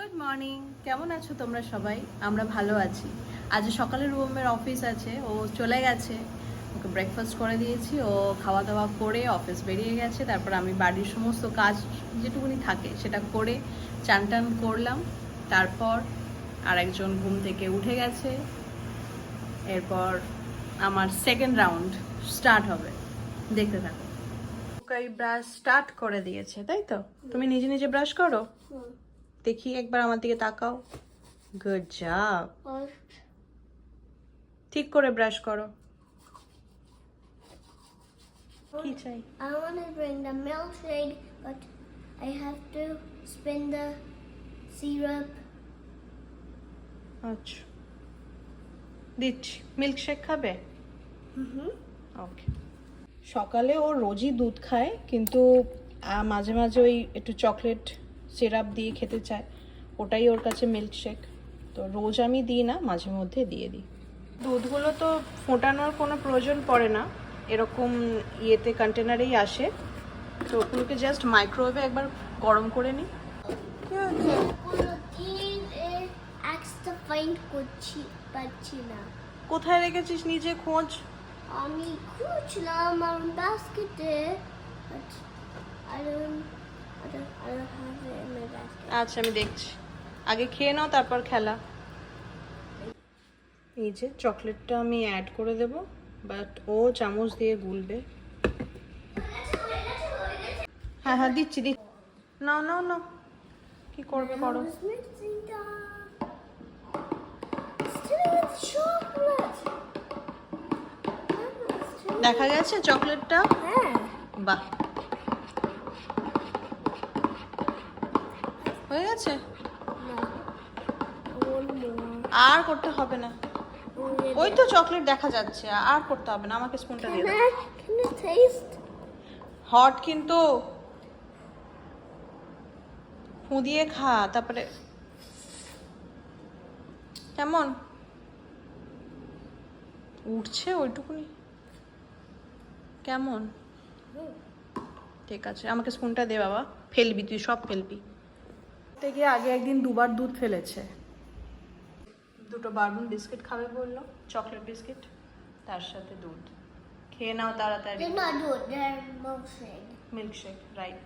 Good morning কেমন আছো তোমরা সবাই? আমরা ভালো আছি। আজ সকালে রুমের অফিস আছে, ও চলে গেছে। ওকে ব্রেকফাস্ট করে দিয়েছি, ও খাওয়া দাওয়া করে অফিস বেরিয়ে গেছে। তারপর আমি বাড়ির সমস্ত কাজ যেটুকুনি থাকে সেটা করে চান টান করলাম। তারপর আরেকজন ঘুম থেকে উঠে গেছে। এরপর আমার সেকেন্ড রাউন্ড স্টার্ট হবে। দেখতে থাকো। ব্রাশ স্টার্ট করে দিয়েছে, তাই তো? তুমি নিজে নিজে ব্রাশ করো? দেখি একবার আমার দিকে তাকাও। গুড জব ঠিক করে ব্রাশ করো। কি চাই? I want to bring the milkshake, but I have to spin the syrup. আচ্ছা। দিচ্ছি। মিল্কশেক খাবে? Mm-hmm. ওকে সকালে ও রোজই দুধ খায় কিন্তু মাঝে মাঝে ওই একটু চকলেট সিরাপ দিয়ে খেতে চায় ওটাই ওর কাছে মিল্কশেক তো রোজ আমি দিই না মাঝে মধ্যে দিয়ে দিই। দুধগুলো তো ফোটানোর কোনো প্রয়োজন পড়ে না এরকম ইয়েতে কন্টেনারেই আসে। তো ওগুলোকে জাস্ট মাইক্রোওয়েভে একবার গরম করে নিই। কোথায় রেখেছিস নিজে খোঁজ? আমি খুঁজলাম আমার বাস্কেটে but আচ্ছা আমি দেখছি। আগে খেয়ে নাও তারপর খেলা। এই যে চকলেটটা আমি অ্যাড করে দেব বাট ও চামচ দিয়ে গুলবে। হ্যাঁ হ্যাঁ দিচ্ছি দিচ্ছি। নাও নাও নাও। কি করবে করো. দেখা গেছে চকলেটটা? হ্যাঁ। বাহ। হয়ে গেছে? আর করতে হবে না। ওই তো চকলেট দেখা যাচ্ছে আর করতে হবে না আমাকে স্পুনটা দিয়ে? হট কিন্তু। ফু দিয়ে খা তারপরে কেমন? উঠছে ওইটুকুনি। কেমন? ঠিক আছে আমাকে স্পুনটা দে বাবা। ফেলবি তুই সব ফেলবি। গিয়ে আগে একদিন দুবার দুধ ফেলেছে। দুটো বারবন বিস্কিট খাবে বলল চকলেট বিস্কিট তার সাথে দুধ। খেয়ে নাও তাড়াতাড়ি। না দুধ মিল্ক শেক রাইট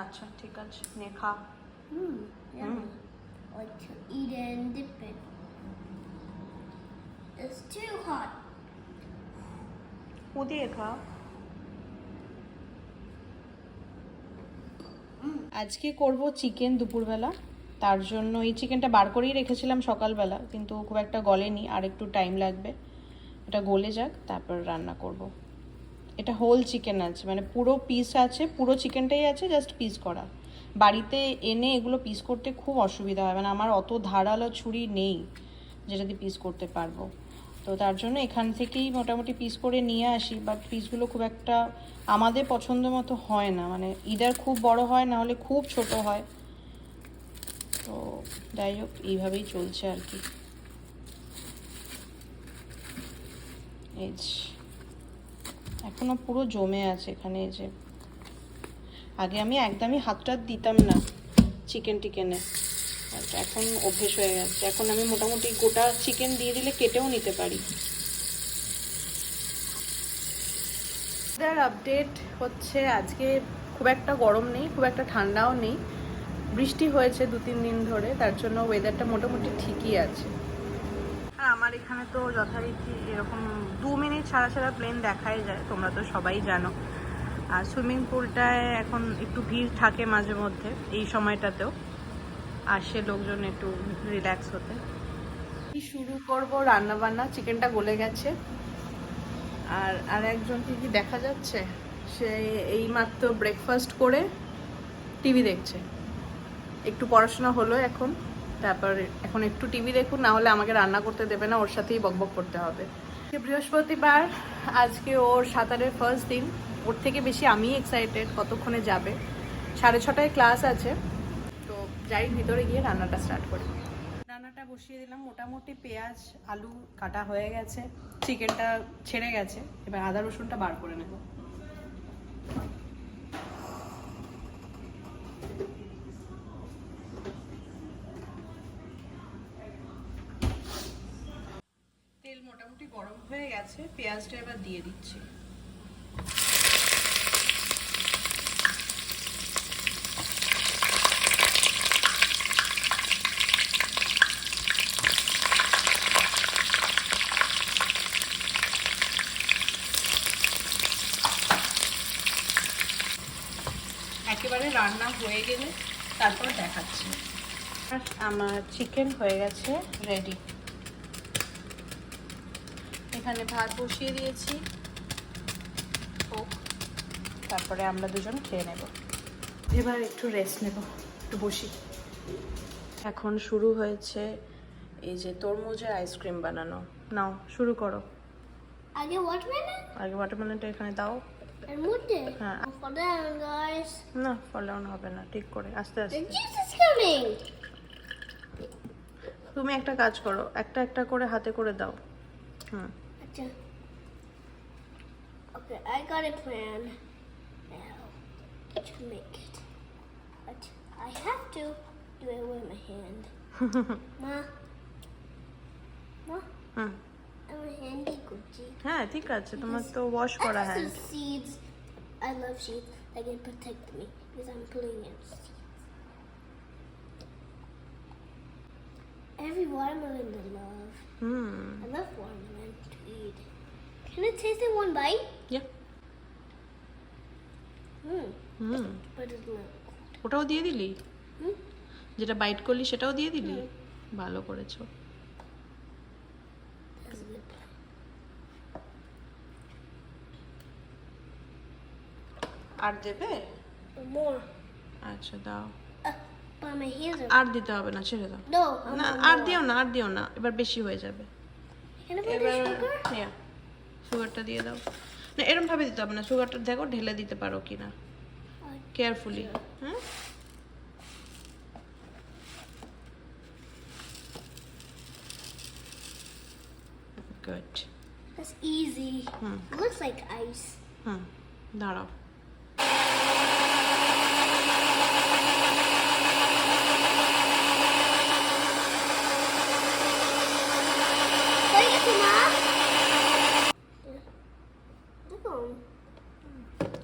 আচ্ছা ঠিক আছে নে খা। হুম ও দিয়ে খা। আজকে করব চিকেন দুপুরবেলা। তার জন্য এই চিকেনটা বার করেই রেখেছিলাম সকালবেলা, কিন্তু খুব একটা গলেনি, আর একটু টাইম লাগবে। এটা গলে যাক, তারপর রান্না করব। এটা হোল চিকেন আছে মানে পুরো পিস আছে, পুরো চিকেনটাই আছে জাস্ট পিস করা। বাড়িতে এনে এগুলো পিস করতে খুব অসুবিধা হয় মানে আমার অত ধারালো ছুরি নেই, যেটা দিয়ে পিস করতে পারব। তো তার জন্য এখান থেকেই মোটামুটি পিস করে নিয়ে আসি বাট পিসগুলো খুব একটা আমাদের পছন্দ মতো হয় না। মানে ইদার খুব বড় হয়, না হলে খুব ছোট হয়। তো যাই হোক, এইভাবেই চলছে আর কি। এই যে। এখনও পুরো জমে আছে এখানে যে আগে আমি একদমই হাতটা দিতাম না চিকেন টিকেনে। এখন অভ্যেস হয়ে গেছে। এখন আমি মোটামুটি গোটা চিকেন দিয়ে দিলে কেটেও নিতে পারি। আপডেট হচ্ছে আজকে খুব একটা গরম নেই, খুব একটা ঠান্ডাও নেই। বৃষ্টি হয়েছে দু তিন দিন ধরে, তার জন্য ওয়েদারটা মোটামুটি ঠিকই আছে। হ্যাঁ আমার এখানে তো যথারীতি এরকম দু মিনিট ছাড়া ছাড়া প্লেন দেখাই যায়, তোমরা তো সবাই জানো। আর সুইমিং পুলটায় এখন একটু ভিড় থাকে মাঝে মধ্যে, এই সময়টাতেও। আসে লোকজন একটু রিল্যাক্স হতে। শুরু করব রান্না বান্না চিকেনটা গলে গেছে। আর আর একজনকে কি দেখা যাচ্ছে? সে এইমাত্র ব্রেকফাস্ট করে টিভি দেখছে। একটু পড়াশোনা হলো এখন, তারপর এখন একটু টিভি দেখুন, না হলে আমাকে রান্না করতে দেবে না, ওর সাথেই বকবক করতে হবে। বৃহস্পতিবার, আজকে ওর সাঁতারের ফার্স্ট দিন। ওর থেকে বেশি আমি এক্সাইটেড কতক্ষণে যাবে। সাড়ে ছটায় ক্লাস আছে। যাই, ভিতরে গিয়ে রান্নাটা স্টার্ট করি। রান্নাটা বসিয়ে দিলাম। মোটামুটি পেঁয়াজ, আলু কাটা হয়ে গেছে। চিকেনটা ছেড়ে গেছে। এবার আদা রসুনটা বার করে নেব। তেল মোটামুটি গরম হয়ে গেছে। পেঁয়াজটা এবার দিয়ে দিচ্ছি। রান্না হয়ে গেলে তারপর দেখাচ্ছি। আমার চিকেন হয়ে গেছে রেডি এখানে ভাত বসিয়ে দিয়েছি। হোক তারপরে আমরা দুজন খেয়ে নেব। এবার একটু রেস্ট নেব একটু বসি। এখন শুরু হয়েছে এই যে তরমুজের আইসক্রিম বানানো। নাও শুরু করো। আগে ওয়াটারমেলন আগে ওয়াটারমেলনটা এখানে দাও। এর মধ্যে হ্যাঁ। Guys. না ফলানো হবে না ঠিক করে আস্তে আস্তে. তুমি একটা কাজ করো একটা একটা করে হাতে করে দাও হুম Acha. Okay, I got a plan now to make it. But I have to do it with my hand. Ma. Ma, হুম হ্যাঁ ঠিক আছে তোমার তো ওয়াশ করা hand seeds. I love seeds. They can protect me because I'm putting in seeds. Every watermelon I love. Hmm I love watermelon to eat. Can I taste it one bite? Yeah Hmm, hmm but it's not. ওটাও দিয়ে দিলি Hmm? যেটা byte করলি সেটাও দিয়ে দিলি ভালো করেছ That's good. আর দেবে? More. আচ্ছা দাও. আর দিতে হবে না ছেড়ে দাও। না আর দিও। না আর দিও না এবার বেশি হয়ে যাবে। এবার হ্যাঁ সুগারটা দিয়ে দাও। না এরম ভাবে দিতে হবে না সুগারটা দেখো ঢেলে দিতে পারো কিনা। কেয়ারফুলি হ্যাঁ good That's easy. Hmm. It looks like ice. Hmm দাঁড়াও।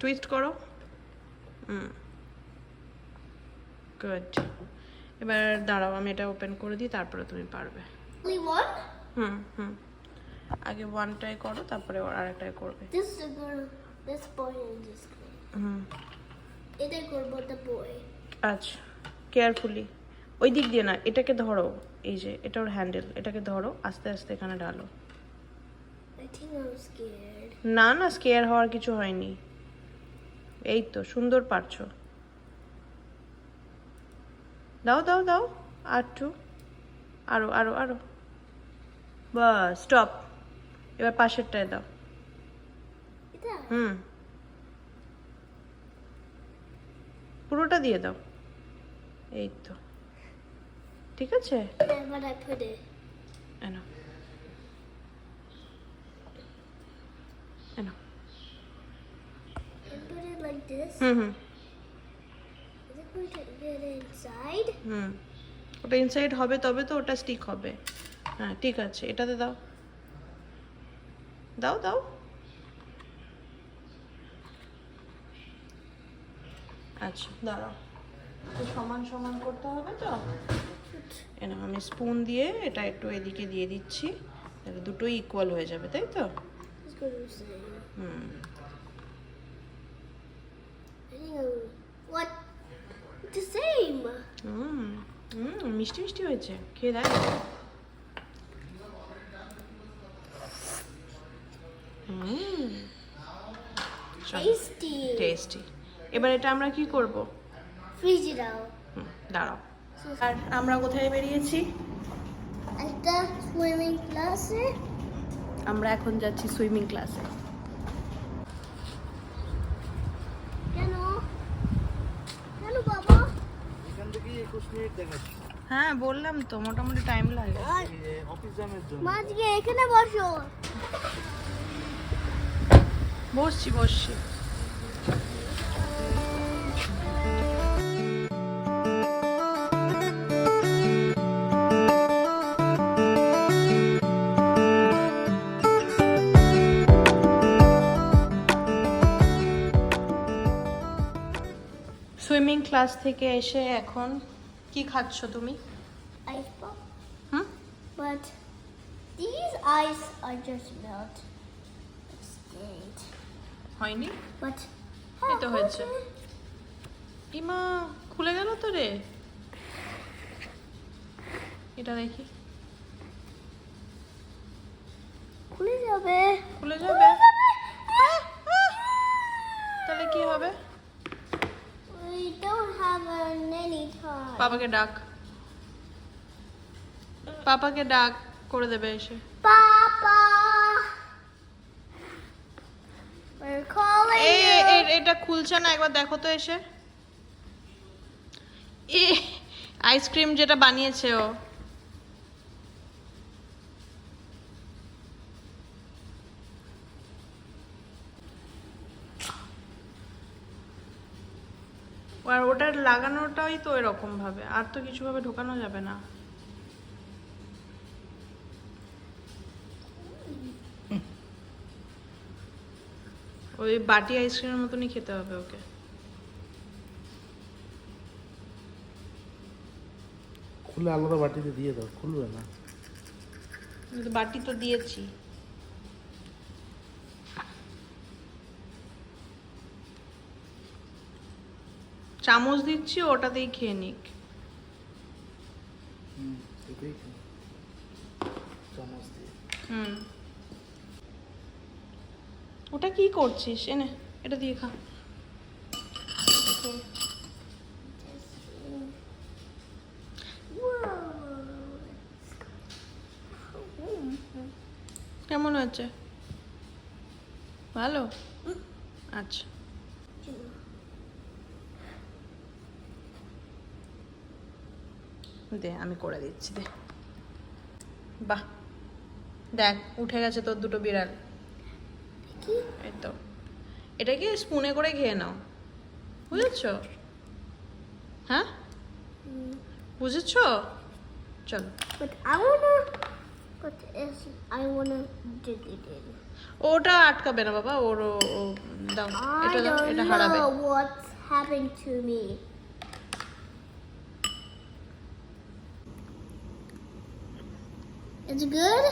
টুইস্ট করো? হুম। গুড এবার দাঁড়াও আমি এটা ওপেন করে দিই তারপরে তুমি পারবে? হুম হুম। আগে ওয়ানটাই করো তারপরে আর একটাই করবে. হুম। girl but আচ্ছা কেয়ারফুলি ওই দিক দিয়ে না এটাকে ধরো এই যে এটা ওর হ্যান্ডেল এটাকে ধরো আস্তে আস্তে এখানে scared. না না স্কেয়ার হওয়ার কিছু হয়নি। এই তো সুন্দর পারছ। দাও দাও দাও আর একটু আরও আরও আরও। বাস স্টপ এবার পাশেরটায় দাও। হুম। পুরোটা দিয়ে দাও। এই তো। ঠিক আছে Yeah, but I put it. এনো এনো I put it like this. Hmm Is it going to get inside? হুম। ওটা ইনসাইড হবে তবে তো ওটা স্টিক হবে। হ্যাঁ ঠিক আছে এটাতে দাও। দাও দাও। আচ্ছা দাঁড়াও। সমান সমান করতে হবে তো? এনা আমি স্পুন দিয়ে এটা একটু এদিকে দিয়ে দিচ্ছি। তাহলে দুটোই ইকুয়াল হয়ে যাবে তাই তো? Be. Hmm I think I'm... What? It's the same. হুম হুম মিষ্টি মিষ্টি হয়েছে খেয়ে দেখ। টেস্টি এবার এটা আমরা কি করব? Out. হুম, দাঁড়াও। আর আমরা কোথায় বেরিয়েছি? একটা সুইমিং ক্লাসে আমরা এখন যাচ্ছি সুইমিং ক্লাসে কেন? কেন বাবা? এখান থেকে একুশ মিনিট দেখাচ্ছি। হ্যাঁ বললাম তো মোটামুটি টাইম লাগে। অফিস জ্যামের জন্য আজকে এখানে বসো। বসছি বসছি। সুইমিং ক্লাস থেকে এসে এখন কি খাচ্ছ তুমি? Ice pop. Hmm? But these ice are just melt. It's হয়নি? But এই তো হয়েছে। ইমা খুলে গেল তো রে? এটা দেখি। খুলে যাবে। খুলে যাবে? তাহলে কি হবে? We don't have an any time. পাপাকে ডাক পাপাকে ডাক করে দেবে এসে Papa. We're calling you. এ- এটা খুলছে না একবার দেখো তো এসে এ আইসক্রিম যেটা বানিয়েছে ও আর ওটা লাগানোটাই তো এরকম ভাবে আর তো কিছু ভাবে ঢোকানো যাবে না। ওই বাটি আইসক্রিমের মতনই খেতে হবে ওকে। খুলে আলাদা বাটিতে দিয়ে দাও খুলবে না। বাটি তো দিয়েছি। চামচ দিচ্ছি ওটাতেই খেয়ে নিক। হুম চামচ হুম। ওটা কি করছিস? এনে এটা দিয়ে খা। কেমন হয়েছে? ভালো? আচ্ছা। দে আমি করে দিচ্ছি দে। বাহ। দেখ উঠে গেছে তোর দুটো বিড়াল। কি? এই তো। এটাকে স্পুনে করে খেয়ে নাও। বুঝেছ? হ্যাঁ? বুঝেছ? চলো. ওটা আটকাবে না বাবা ওর দাও। এটা এটা হারাবে। what's happened to me. It's good.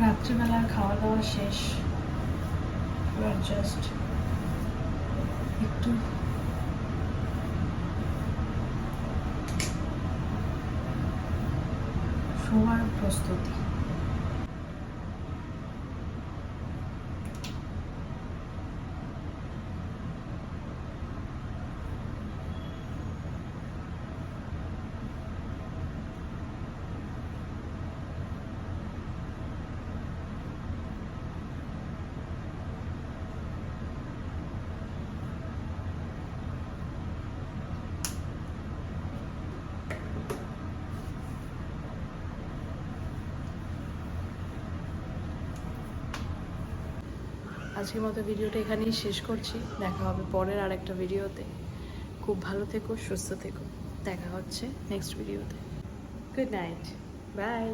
রাত্রিবেলার খাওয়া দাওয়া শেষ এবার জাস্ট একটু শোয়ার প্রস্তুতি। আজকের মতো ভিডিওটা এখানেই শেষ করছি। দেখা হবে পরের আর একটা ভিডিওতে। খুব ভালো থেকো, সুস্থ থেকো। দেখা হচ্ছে নেক্সট ভিডিওতে গুড নাইট বাই